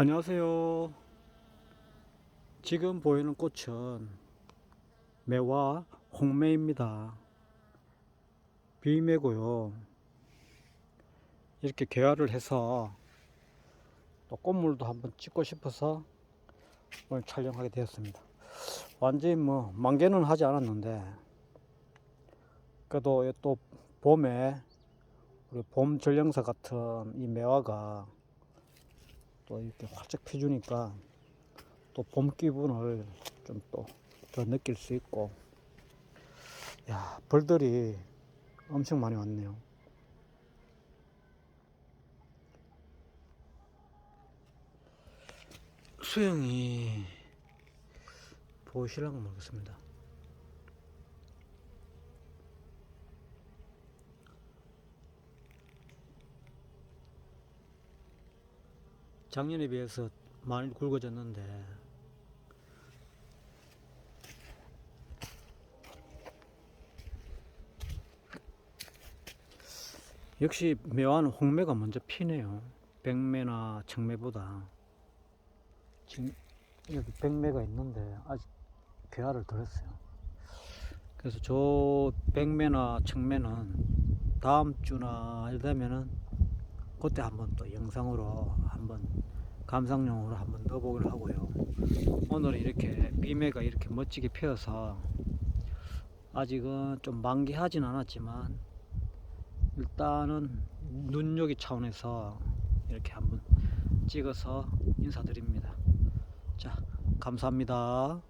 안녕하세요. 지금 보이는 꽃은 매와 홍매입니다. 비매고요. 이렇게 개화를 해서 또 꽃물도 한번 찍고 싶어서 오늘 촬영하게 되었습니다. 완전히 뭐 만개는 하지 않았는데 그래도 또 봄에 우리 봄 전령사 같은 이 매화가 또 이렇게 활짝 펴주니까 또 봄 기분을 좀 또 더 느낄 수 있고. 야 벌들이 엄청 많이 왔네요. 수영이 보이실랑가 모르겠습니다 작년에 비해서 많이 굵어졌는데 역시 매화는 홍매가 먼저 피네요. 백매나 청매보다 지금 여기 백매가 있는데 아직 개화를 덜 했어요. 그래서 저 백매나 청매는 다음 주나 되면은 그때 한번 또 영상으로 한번 감상용으로 한번 넣어보기로 하고요. 오늘은 이렇게 비매가 이렇게 멋지게 피어서 아직은 좀 만개하진 않았지만 일단은 눈요기 차원에서 이렇게 한번 찍어서 인사드립니다. 자, 감사합니다.